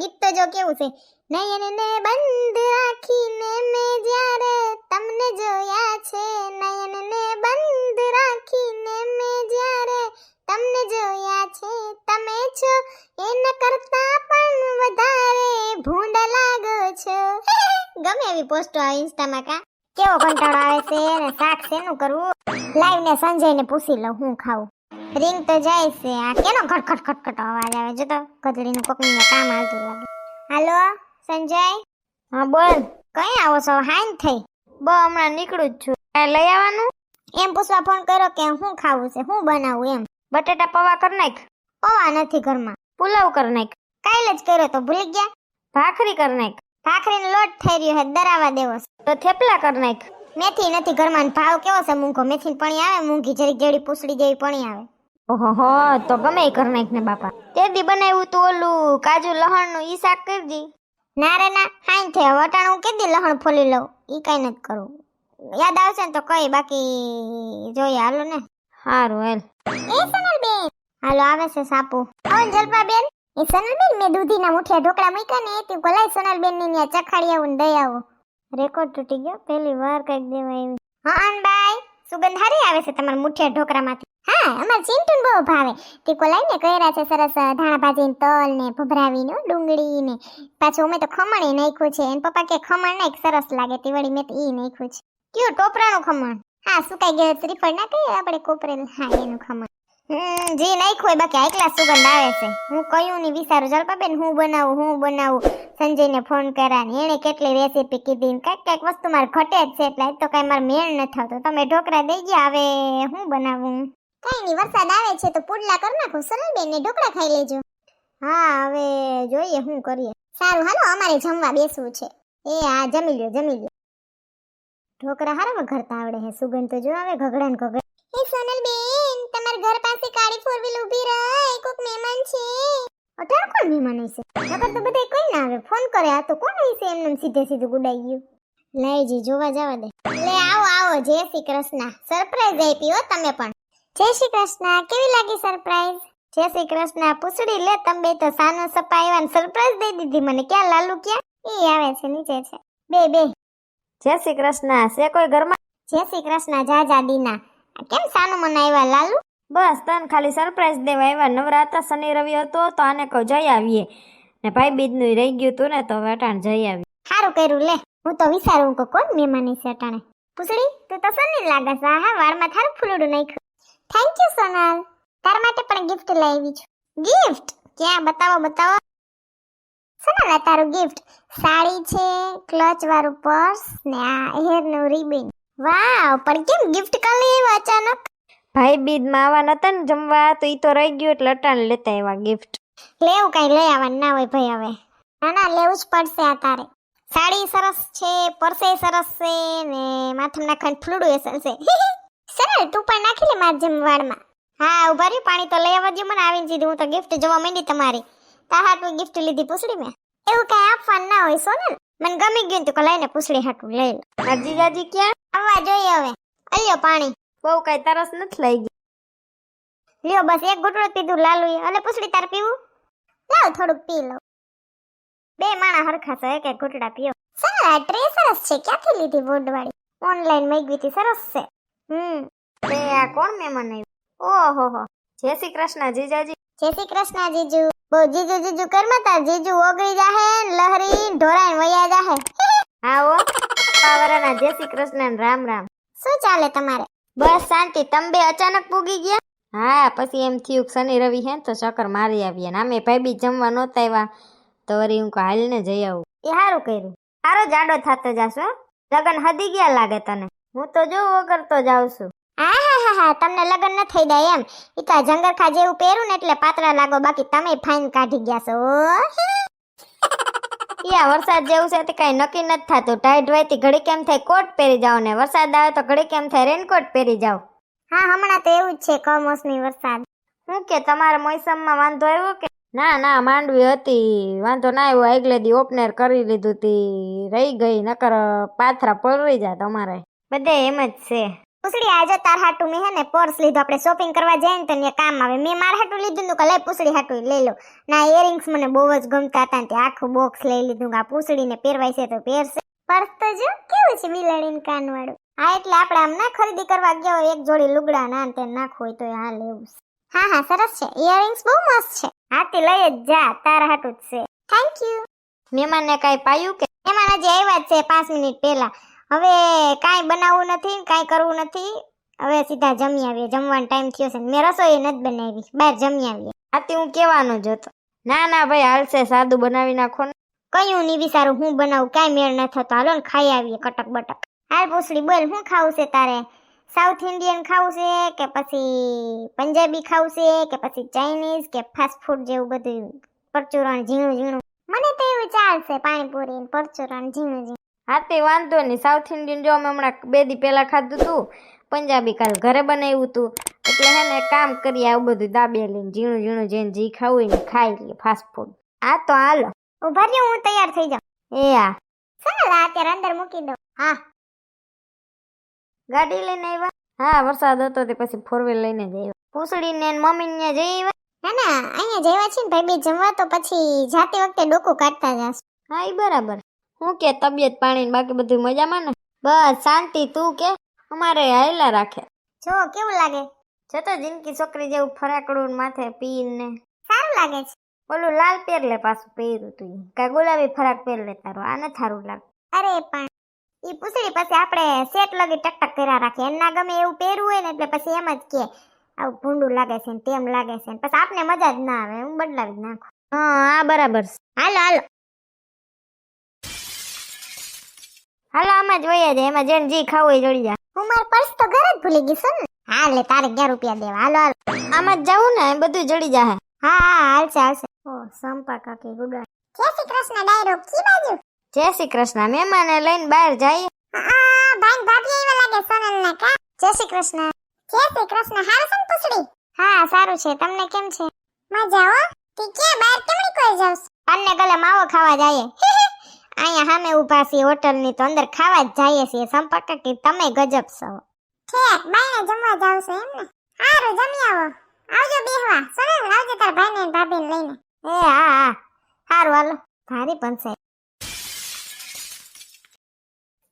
ગીત તો જો કેવું છે? નયન ને બંધ રાખીને મેં જ્યારે તમને જોયા છે નયન ને બંધ રાખીને મેં જ્યારે તમને જોયા છે, તમે છો, એના કરતા પણ વધારે ભૂંડ લાગો છો. ગમે એવી પોસ્ટો આવે ઇન્સ્ટામાં કા. કેવો કંટાળો આવે છે ને શાક શેનું કરવું? લાઈવ ને સંજય ને પૂછી લઉં, હું ખાવું રિંગ તો જાય છે. આ કેનો ખટખટ ખટખટ અવાજ આવે? જો તો ગધડીનું કોકનું કામ આવતું લાગે. હાલો સંજય? હા બોલ. કઈ આવો છો? હાઈન થઈ. બ હમણાં નીકળું જ છું. લઈ આવવાનું? એમ પૂછવા ફોન કર્યો કે હું ખાવું છે? હું બનાવું એમ. બટેટા પૌવા કર નાખ. પૌવા નથી ઘરમાં. પુલાવ કર નાખ. કાલે જ કર્યો તો ભૂલી ગયા. ભાખરી કર નાખ. ભાખરીનો લોટ થઈ રહ્યો છે દરાવા દેવો તો થેપલા કર નાખ. મેથી નથી ઘરમાં ભાવ કેવો છે મૂંઘો મેથી પણી આવે મૂંઘી જરી જેડી પૂછડી જેવી પણી આવે. ઓહો તો ગમે એ કર નાખ ને બાપા. તે દી બનાવ્યું તું ઓલું કાજુ લહણનું ઈ શાક કરી દી. ના રે ના હાઈ થે હવે અટાણે હું કેદી લહણ ફોલી લઉં? ઈ કઈ નથી કરવું યાદ આવશે ને તો કઈ બાકી જોઈએ. હાલો ને. હારું હેલ. એ સનલબેન. હાલો આવે છે સાપુ. આવન જલપાબેન. એ સનલબેન મેં દૂધીના મુઠિયા ઢોકળા મૂક્યા ને તે કોલાય સનલબેનની ન્યા ચખાડી આવું ને દઈ આવો. રેકોર્ડ તૂટી ગયો. પહેલી વાર કંઈક દેવા આવી. હા અનબાઈ સુગંધ હારી આવે છે તમારા મુઠિયા ઢોકળામાંથી? અમાર ચિંટુન બહુ ભાવે. તે કોલાય કર્યા છે સરસ ધાણા ભાજીને તલ ને ભભરાવીને ડુંગળી ને. પાછું અમે તો ખમણ નાખ્યું છે. એને પપ્પા કે ખમણ નાખ, સરસ લાગે તે મેં તો એ નાખ્યું છે. કયું ટોપરાનું ખમણ? હા, સુકાઈ ગયો શ્રીફળ ના કહીએ આપણે કોપરેલ? હા, એનું ખમણ. હમ, જે નાખ્યું બાકી એકલા સુગંધ આવે છે. હું કયું ની વિચારું? જલપાબેન, હું બનાવું હું બનાવું? સંજયને ફોન કર્યા ને એણે કેટલી રેસીપી કીધી ને કાંઈક કાંઈક વસ્તુ મારે ઘટે જ છે. એટલે તો કાંઈ મારે મેળ ન થતો તમે ઢોકળા દઈ ગયા, હવે હું બનાવું? કાંઈ નહીં, વરસાદ આવે છે તો પુડલા કરી નાખું સરળબેન ને ઢોકળા ખાઈ લેજો. હા, હવે જોઈએ શું કરીએ. સારું, હાલો, અમારે જમવા બેસવું છે. એ, હા, જમી લ્યો જમી લ્યો. ઢોકળા હારા વઘારતા આવડે હે સુગંધ તો જો આવે ઘગડા ને ઘગડા. એ સોનલ બેન, તમાર ઘર પાસે કાળી ફોર વ્હીલ ઊભી રહે, કોક મહેમાન છે. અટાણ કોણ મહેમાન હશે? નકર તો બધે કોઈ ના આવે. ફોન કરે, આ તો કોણ હશે? એમને સીધે સીધું ગુડાઈ ગયું. લઈ જી, જોવા જવા દે. લે, આવો આવો, જય શ્રી કૃષ્ણ. સરપ્રાઈઝ આપી હો તમે પણ. જય શ્રી કૃષ્ણ. કેવી લાગી સરપ્રાઈઝ જય શ્રી કૃષ્ણ. પૂછડી લે તમે બે તો સાનો સપા આવ્યા સરપ્રાઈઝ દઈ દીધી મને. ક્યાં લાલુ ક્યાં? એ આવે છે નીચે છે. બે બે. જય શ્રી કૃષ્ણ. છે કોઈ ઘરમાં? જય શ્રી કૃષ્ણ જાજા દીના. કેમ સાનો મને આવ્યા લાલુ? બસ તન ખાલી સરપ્રાઈઝ દેવા આવ્યા. નવરાતા શનિ રવિ હતો તો આને કહો જઈ આવીએ. ને ભાઈ બીજનું રહી ગયું તું ને તો વટાણ જઈ આવી સારું કર્યું લે. હું તો વિચારું કે કોણ મહેમાની છે અટાણે. પૂછડી તું તો સની લાગે છે. હા વાળમાં થારું ફૂલડું નાખ્યું. થેન્ક યુ સોનલ તાર માટે પણ ગિફ્ટ લાવી છું. ગિફ્ટ ક્યાં? બતાવો બતાવો. સોનલ આ તારું ગિફ્ટ સાડી છે ક્લચ વાળું પર્સ ને આ હેરનું રિબન વાવ પણ કેમ ગિફ્ટ કાલે એવું અચાનક? ભાઈ બીજમાં આવા નતા ને જમવા તો ઈ તો રહી ગયું એટલે અટાણ લેતા એવા ગિફ્ટ લેવું કઈ લઈ આવવાનું ના હોય ભાઈ હવે. ના ના લેવું જ પડશે આ તારે. સાડી સરસ છે પરસે સરસ છે ને માથમ ખંડ ફ્લુડું એ સરસ છે. સરળ તું પણ નાખી લે માર જેમ વાળમાં હા, ઊભા રહી પાણી તો લઈ આવવા મને આવીને સીધું હું તો ગિફ્ટ જોવા માંડી તમારી. તાર હાટું ગિફ્ટ લીધી પૂછડી મેં. એવું કઈ આપવાનું ના હોય સોનલ મને ગમી ગયું તો લઈને પૂછડી હાટું લઈ લો. આ જીજાજી ક્યાં? આવવા જોઈએ હવે. અલ્યો પાણી. બહુ કઈ તરસ નથી લઈ ગઈ લ્યો બસ એક ઘૂંટડો પીધું, લાલુ અને પૂછડી તાર પીવું? લાવ થોડુંક પી લો બે માણા હરખા છે, એક એક ઘૂંટડા પીઓ. સરસ આ ટ્રે સરસ છે. ક્યાંથી લીધી વુડ વાળી ઓનલાઈન મગાવી હતી, સરસ છે. હમ. તે આ કોણ મહેમાન આવ્યું? ઓહો હો. જય શ્રી કૃષ્ણ જીજાજી. જય શ્રી કૃષ્ણ જીજુ. બહુ જીજુ જીજુ કરમાં તાર. જીજુ ઓગળી જાહે ને લહરી ઢોરાઈને વયા જાહે. આવો પાવરાના જય શ્રી કૃષ્ણ ને રામ રામ. શું ચાલે તમારે? બસ શાંતિ. તમે બે અચાનક પૂગી ગયા? હા પછી એમ થયું કે શનિ રવિ હે ને તો ચક્કર મારી આવીએ ને. અમે ભાઈ બી જમવા નહોતા આવ્યા. તો વળી હું હાલ ને જઈ આવું. એ સારું કર્યું. સારો જાડો થતો જાશો લગન હદી ગયા લાગે તને. હું તો જો વગર તો જાઉં છું. હા હા હા હા તમને લગ્ન ન થઈ જાય એમ. એ તો જંગરખા જેવું પહેરું ને એટલે પાતળા લાગો બાકી તમે ફાઇન કાઢી ગયા છો યા વરસાદ જેવું છે તે કઈ નક્કી નથી થતું. ટાઈટ હોય તે ઘડી કેમ થાય કોટ પહેરી જાવ ને. વરસાદ આવે તો ઘડી કેમ થાય રેનકોટ પહેરી જાવ હા હમણાં તો એવું જ છે કમોસમી વરસાદ. હું કે તમારા મોસમમાં વાંધો આવ્યો કે? ના ના માંડવી હતી. વાંધો ના આવ્યો. આગલે દી ઓપનર કરી લીધું તી. રહી ગઈ નકર પાથરા પલરી જાય તમારે. બધે એમ જ છે. પૂછડી આજે તાર હાટું મેં હે ને પર્સ લીધું. આપણે શોપિંગ કરવા જઈએ ને તો ત્યાં કામ આવે. મેં મારા હાટું લીધું ને કે લઈ પૂછડી હાટું લઈ લો. ના ઇયરિંગ્સ મને બહુ જ ગમતા હતા તે આખું બોક્સ લઈ લીધું. કે આ પૂછડીને પહેરવાય છે તો પહેરશે. પર્સ તો જો કેવું છે બિલાડીને કાન વાળું હા એટલે આપણે આમ ના ખરીદી કરવા ગયા હોય એક જોડી લુગડા ના તે નાખવું હોય તો હા લેવું. હા હા સરસ છે. ઇયરિંગ્સ બહુ મસ્ત છે. હાથી લઈ જ જા. તારા હાટું જ છે. થેન્ક યુ મહેમાનને કાંઈ પાયું કે? મહેમાન હજી આવ્યા જ છે પાંચ મિનિટ પહેલા. હવે કાંઈ બનાવવું નથી કાંઈ કરવું નથી. હવે સીધા જમી આવીએ. જમવાનો ટાઈમ થયો છે મેં રસોઈ નથી બનાવી. બહાર જમી આવીએ. આથી હું કહેવાનો જ હતો. ના ના ભાઈ હાલશે. સાદું બનાવી નાખો ને. કયું નહીં વિચારું? હું બનાવું? કાંઈ મેળ ન થતો. હાલો ને ખાઈ આવીએ કટક બટક. હાલ પૂછડી બોલ શું ખાવું છે તારે? સાઉથ ઇન્ડિયન ખાવું છે કે પછી પંજાબી ખાવું છે કે પછી ચાઇનીઝ કે ફાસ્ટ ફૂડ જેવું બધું? પરચુરણ ઝીણું ઝીણું. મને તો એવું ચાલશે પાણીપુરી પરચુરણ ઝીણું ઝીણું. હા તે વાંધો નહીં. સાઉથ ઇન્ડિયન જો અમે હમણાં બે દી પહેલાં ખાધું હતું પંજાબી કાલ ઘરે બનાવ્યું હતું એટલે હે ને કામ કરીએ આવું બધું દાબે લઈને ઝીણું ઝીણું જેને જી ખાવું હોય ને ખાઈ લઈએ ફાસ્ટ ફૂડ આ તો હાલો. ઊભા રહ્યો હું તૈયાર થઈ જાઉં. એ હા ચાલ અત્યારે અંદર મૂકી દઉં. હા. ગાડી લઈને આવ્યા? હા વરસાદ હતો તે પછી ફોર વ્હીલ લઈને જ આવ્યો. પૂછડીને ને મમ્મીને જઈ આવ્યા. ના ના અહીંયા જવા છે ને ભાઈ બે જમવા તો પછી જાતે વખતે ડોકું કાઢતા જાશ. હા એ બરાબર. હું કે તબિયત પાણી બાકી બધું મજામાં ને? બસ શાંતિ તું કે? અમારે હાયલા રાખે. જો કેવું લાગે? જતો જિંદગી છોકરી જેવું ફરાકડું માથે પીન ને. સારું લાગે છે. ઓલું લાલ પહેર લે પાછું પહેર્યું તું. કાંઈ ગુલાબી ફરાક પહેર લે તારો આ નથી સારું લાગે. અરે પણ ઈ પૂછડી પછી આપણે સેટ લગી ટકટક કર્યા રાખીએ. એમના ગમે એવું પહેરવું હોય ને એટલે પછી એમ જ કે આવું ભૂંડું લાગે છે ને તેમ લાગે છે ને. પછી આપને મજા જ ના આવે હું બદલાવી જ નાખું. હા આ બરાબર છે. હાલો હાલો. હાલો આમાં જ છે એમાં જેને જી ખાવું એ જોડી જા હું માર પર્સ તો ઘરે જ ભૂલી ગઈ છું ને. હા લે તારે અગિયાર રૂપિયા દેવા. હાલો હાલો. આમાં જવું ને બધું જડી જાહે. હા હા હાલશે હાલશે ઓ સંપા કાકી ગુડા જય શ્રી કૃષ્ણ ડાયરો કી બાજુ? જય શ્રી કૃષ્ણ મહેમાને લઈને બહાર જઈએ આ ભાઈ ભાભી આવ્યા લાગે સોનલ ને કા? જય શ્રી કૃષ્ણ. જય શ્રી કૃષ્ણ હારું છે પૂછડી? હા સારું છે તમને કેમ છે? મજા હો? તી કે બહાર કેમણી કોઈ જાવ તને ગલે માવો ખાવા જાય. અહીંયા સામે ઊભા છીએ હોટલની તો અંદર ખાવા જ જઈએ છીએ. સંપર્ક કે તમે ગજબ છો. ઠેક બાઈને જમવા જાવ છો એમ ને? હારું જમી આવો. આવજો બેહવા. સરસ આવજો તાર ભાઈને ને ભાભીને લઈને. એ હા હા. હારું હાલો. ભારી પંચાયત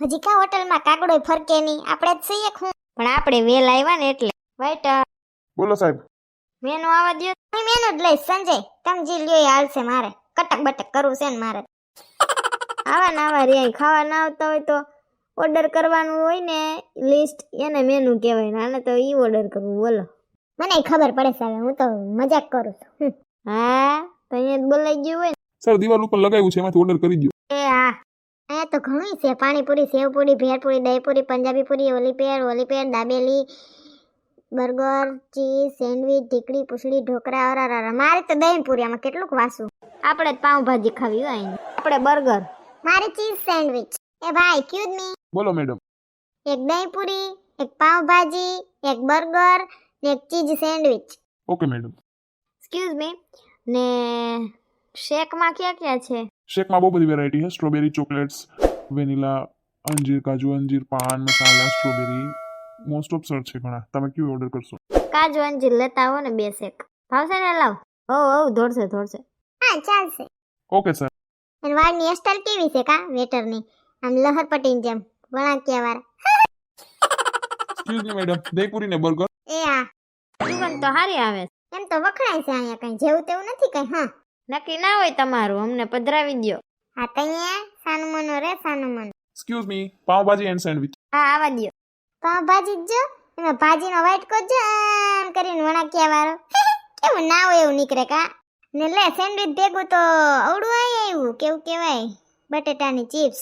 હજી કા હોટલમાં કાગડો ફરકે નહીં? આપણે જ છીએ હું પણ આપણે વેલ આવ્યા ને એટલે. વાઈટ બોલો સાહેબ. મેનુ આવવા દો મેનુ જ લઈશ સંજય. તમે જે લ્યો હાલશે મારે. કટક બટક કરવું છે ને મારે. આવા ને આવા રે ખાવા ના આવતા હોય તો ઓર્ડર કરવાનું હોય ને લિસ્ટ એને મેનુ કહેવાય. ને આને તો ઈ ઓર્ડર કરવું બોલો. મને ખબર પડે સાહેબ હું તો મજાક કરું છું. હા? તો અહીંયા બોલાઈ ગયું હોય સર દિવાલ ઉપર લગાવ્યું છે એમાંથી ઓર્ડર કરી દો એ હા. અહીંયા તો ઘણી છે પાણીપુરી સેવપુરી ભેળપુરી દહીંપુરી પંજાબી પુરી ઓલી પેર ઓલી પેર દાબેલી બર્ગર ચીઝ સેન્ડવીચ ઢીકડી પૂછડી ઢોકળા અરારા મારે તો દહીંપુરી આમાં કેટલુંક વાસું. આપણે જ પાઉંભાજી ખાવી હોય આપણે બર્ગર. મારી ચીઝ સેન્ડવિચ. એ ભાઈ ક્યુઝ મી બોલો મેડમ. એક દહીં પૂરી એક પાવભાજી એક બર્ગર ને એક cheese sandwich. Okay madam. Excuse me ને શેકમાં ક્યાં ક્યાં છે? શેકમાં બહુ બધી વેરાયટી છે. સ્ટ્રોબેરી ચોકલેટ્સ વેનીલા અંજીર કાજુ અંજીર paan masala strawberry most of sir છે ઘણા. તમે કયું ઓર્ડર કરશો? કાજુ અંજીર લેતા આવો ને બે શેક. ભાવશે ને લાવ. હો હો દોડશે દોડશે હા ચાલશે. ઓકે સર અને વાળની હેરસ્ટાઈલ કેવી છે કા વેટરની? આમ લહરપટ્ટીની જેમ વણાક્યા વાળા. એક્સક્યુઝ મી મેડમ દહીંપુરી ને બર્ગર એ આ. સુગંધ તો સારી આવે એમ તો વખણાય છે અહીંયા કઈ જેવું તેવું નથી કઈ હા. નક્કી ના હોય તમારું અમને પધરાવી દ્યો. હા તૈયા સાનુમનો રે સાનુમન મનો. Excuse me pav bhaji and sandwich હા આવા દ્યો. પાવભાજી જ જો એમાં ભાજીનો વાઇટકો જ આમ કરીને વણાક્યા વાળો. કેવું ના હોય એવું નીકળે કા. ને લે સેન્ડવીચ ભેગું તો અવડું આવી આવ્યું કેવું કહેવાય? બટેટાની ચિપ્સ.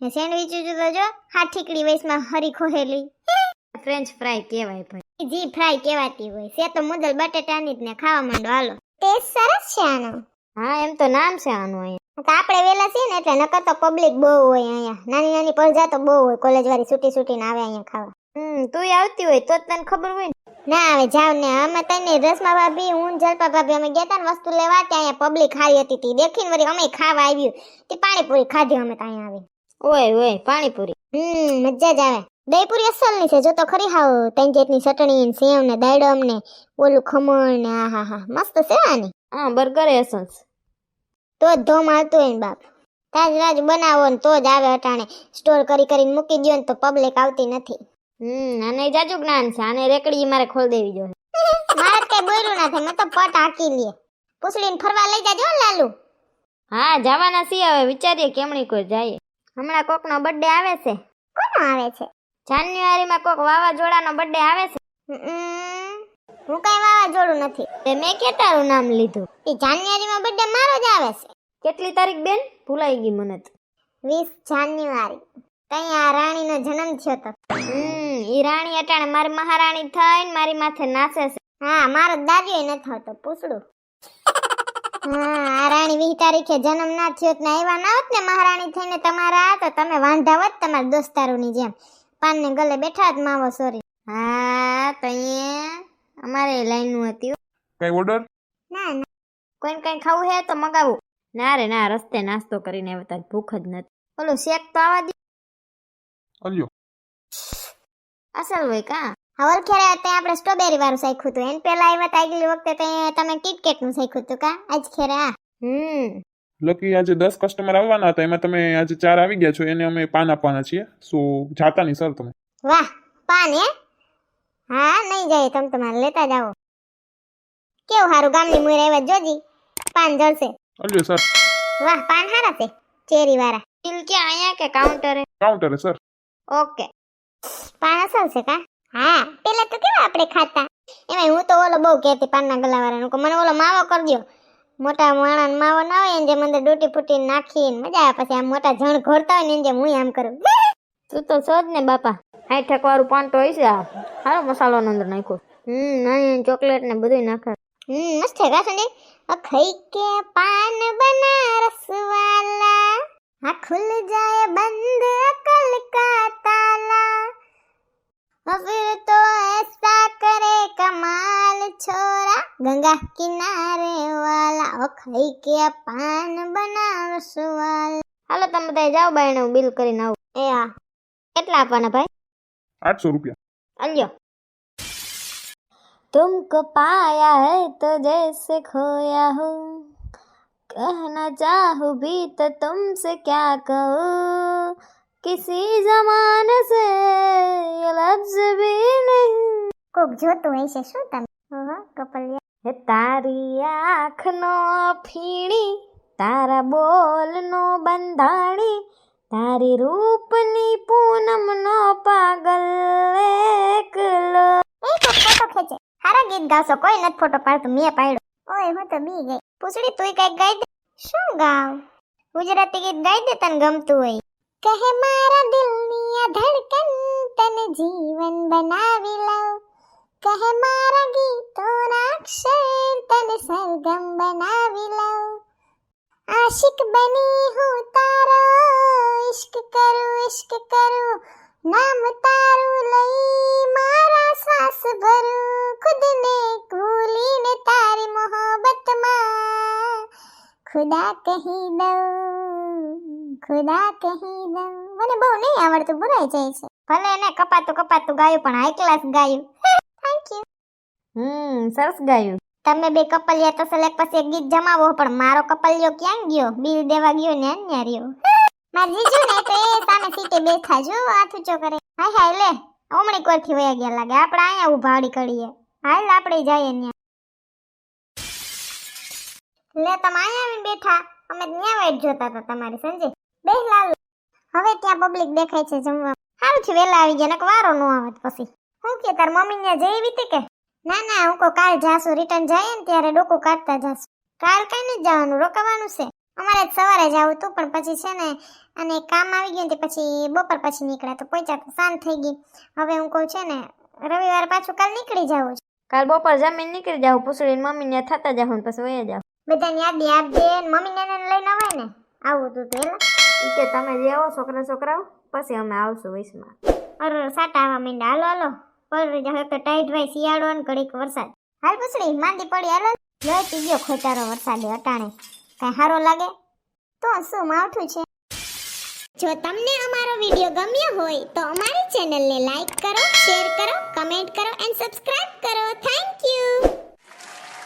ને સેન્ડવિચ તો જો હા ઠીકડી વયસમાં હરી ખોહેલી. ફ્રેન્ચ ફ્રાય કહેવાય ભાઈ જી ફ્રાય કહેવાતી હોય. છે તો મુદલ બટેટાની જ ને ખાવા માંડો. હાલો. ટેસ્ટ સરસ છે આનો. હા એમ તો નામ છે આનું અહીંયા. તો આપણે વેલા છીએ ને એટલે નકર તો પબ્લિક બહુ હોય અહીંયા. નાની નાની પરજા તો બહુ હોય. કોલેજ વાળી છૂટી છૂટીને આવે અહીંયા ખાવા. હમ તું આવતી હોય તો જ તને ખબર હોય ને આવે જાવ ને. અમે તને રસમા ભાભી હું જલપા ભાભી અમે ગયા ને વસ્તુ લેવા ત્યાં અહીંયા પબ્લિક હારી હતી તી. દેખીને વળી અમે ખાવા આવ્યું તે પાણીપુરી ખાધી અમે ત્યાં આવી. ઓય ઓય પાણીપુરી. હમ મજા જ આવે. દહીપુરી અસલની છે જો તો ખરી હાવ. તૈન જેટની ચટણી ને સેવ ને દાડમ ને ઓલું ખમણ ને આ હા હા. મસ્ત છે આની હા બર્ગર એસન્સ. તો જ ધોમ આવતું હોય ને બાપ. તાજ રાજ બનાવો ને તો જ આવે અટાણે. સ્ટોર કરી કરીને મૂકી દો ને તો પબ્લિક આવતી નથી. હમ આને જાજુ જ્ઞાન છે. આને રેકડી મારે ખોલ દેવી જોઈએ. મારે કઈ બોલ્યું ના થાય મેં તો પટ હાકી લે. પૂછડીને ફરવા લઈ જાજો લાલુ. હા જવાના છીએ હવે. વિચારીએ કેમણી કોઈ જાય હમણાં કોકનો બર્થડે આવે છે. કોનો આવે છે? જાન્યુઆરીમાં કોક વાવાઝોડાનો બર્થડે આવે છે. હું કઈ વાવાઝોડું નથી. તે મેં કે તારું નામ લીધું? એ જાન્યુઆરીમાં બર્થડે મારો જ આવે છે. કેટલી તારીખ બેન? ભૂલાઈ ગઈ મને તો. વીસ જાન્યુઆરી. તઈ આ રાણીનો જન્મ થયો તો. હમ ઈ રાણી અટાણે મારી મહારાણી થઈને મારી માથે નાચે છે. હા મારો દાદીઓ નથી આવતો પૂછડું. હા આ રાણી વીસ તારીખે જન્મ ના થયો ને આવ્યા ના હોત ને મહારાણી થઈને તમારા તો તમે વાંધા હોત તમારા દોસ્તારોની જેમ. પાનને ગલે બેઠા જ માવો સોરી. હા તો અહીંયા અમારે લાઈનનું હતી. કઈ ઓર્ડર ના ના. કોઈને કઈ ખાવું હે તો મગાવું. ના રે ના રસ્તે નાસ્તો કરીને આવતા ભૂખ જ નથી. ઓલું શેક તો આવા દે અલ્યો અસલ હોય કા? હવલ ખેરે ત્યાં આપણે સ્ટ્રોબેરી વાળું શીખ્યું હતું. એન પેલા આવ્યા તા આગલી વખતે તે તમે કિટકેટનું શીખ્યું હતું કા? આજ ખેરે આ. હમ. લકી આજે દસ કસ્ટમર આવવાના હતા. એમાં તમે આજે ચાર આવી ગયા છો. એને અમે પાન આપવાના છીએ. સો જાતા નહીં સર તમે. વાહ પાન હે? હા નહીં જાય. તમે તમારે લેતા જાઓ કેવું હારું? ગામની મુઈ આવ્યા જોજી. પાન જળશે. અલ્યો સર. વાહ પાન હારા છે. ચેરી વાળા. બિલ અહીંયા કે કાઉન્ટરે કાઉન્ટરે સર. ઓકે. પાણસ આવશે કા? હા. પેલા તો કેવા આપણે ખાતા? એમાં હું તો ઓલો બહુ કહેતી પાનના ગલાવાળાનું કે મને ઓલો માવો કરજો. મોટા માણા માવો ના હોય એને જેમ અંદર ડૂટી ફૂટી નાખીને મજા આવે. પછી આમ મોટા જણ ઘોરતા હોય ને એને જેમ હું આમ કરું. તું તો છો જ ને બાપા. હાઈઠક વાળું પાન તો હશે આ. સારો મસાલો અંદર નાખ્યો. હમ નાની ચોકલેટ ને બધું નાખે. હમ મસ્ત છે કા સંજય? અખઈ કે પાન બના રસવાલા हाँ खुल जाए बंद अकल का ताला और फिर तो ऐसा करे कमाल छोरा गंगा किनारे वाला ओ खई के पान बनारस वाला હાલો તમે બધા જાઓ બાઈને હું બિલ કરીને આવું ए आ કેટલા આપવાના ભાઈ આઠસો રૂપિયા અલ્યો तुमको पाया है तो जैसे खोया हूँ कहना चाहूँ भी तो तुमसे क्या कहूँ किसी जमाने से ये लफ्ज भी नहीं કોક જોતું હોય છે શું તમે ઓહો કપલિયા હે તારી આંખનો ફીણી તારા બોલનો બંધાણી તારી રૂપની પૂનમનો પાગલ એકલો એ કોક ફોટો ખેંચે હારા ગીત ગાવશો કોઈ નથી ફોટો પાડતું મેં પાડ્યો ઓય, હું તો બી ગઈ. પૂછડી તુંય કંઈક ગાઈ દે. શું ગાવ ગુજરાતી ગીત ગાઈ દે તને ગમતું હોય. કહે, મારા દિલની આ ધડકન તને જીવન બનાવી લઉં. કહે, મારા ગીતોના અક્ષર તને સરગમ બનાવી લઉં. આશિક બની હું તારો ઇશ્ક કરું ઇશ્ક કરું. નામ તારું લઈ મારા શ્વાસ ભરું ખુદને ભૂલીને તારી મોહબ્બતમાં. ખુદા કહી દઉં ખુદા કહી દઉં. મને બહુ નહીં આવડતું ભૂલાઈ જાય છે. ભલે એને કપાતું કપાતું ગાયું પણ હાઈ ક્લાસ ગાયું. થેન્ક યુ હમ સરસ ગાયું. તમે બે કપલિયા તો સલેક પછી એક ગીત જમાવો પણ મારો કપલિયો ક્યાં ગયો? બિલ દેવા ગયો ને અન્યા રહ્યો. માર જીજુ ને તો એ સામે સીટે બેઠા જો હાથ ઊંચો કરે. હાય હાય, લે. ઓમણી કોરથી વયા ગયા લાગે. આપણે અહીંયા ઉભાડી કરીએ. હાલ, આપણે જઈએ ત્યાં. લે, તમે અહીંયા આવીને બેઠા. અમે ત્યાં વેટ જોતા હતા તમારી સંજય. બે, લાલ. હવે ત્યાં પબ્લિક દેખાય છે જમવા. સારું છે વેલા આવી ગયા નક વારો નો આવત પછી. હું કે, તાર મમ્મી ને જઈ વીતી કે? ના ના, હું કો કાલ જાશું. રિટર્ન જઈએ ને ત્યારે ડોકું કાઢતા જાશું. કાલ કઈ નહીં જવાનું? રોકાવાનું છે. અમારે સવારે જવું હતું પણ પછી છે ને અને કામ આવી ગયું તે પછી બપોર પછી નીકળ્યા તો પહોંચ્યા તો સાંજ થઈ ગઈ. હવે હું કહું છે ને રવિવાર પાછું કાલ નીકળી જવું છે. કાલ બપોર જમીન નીકળી જાવ પૂછડીને મમ્મીને થતા જાવ પછી વયા જાવ બધાને યાદી આપજે ને મમ્મી ને લઈને અવાય ને આવું તું તો એ કે તમે જે આવો છોકરા છોકરાઓ પછી અમે આવશું વૈશમાં અરે સાટા આવવા મીંડા હાલો હાલો. પલરી હવે તો ટાઈટ ભાઈ શિયાળો ને ઘડીક વરસાદ. હાલ પૂછડી માંદી પડી હાલો. લોહી પી ગયો ખોટારો વરસાદે અટાણે. સારો લાગે? તો શું માવઠું છે? જો તમને અમારો વીડિયો ગમ્યો હોય તો અમારી ચેનલને લાઈક કરો, શેર કરો, કમેન્ટ કરો એન્ડ સબસ્ક્રાઇબ કરો. Thank you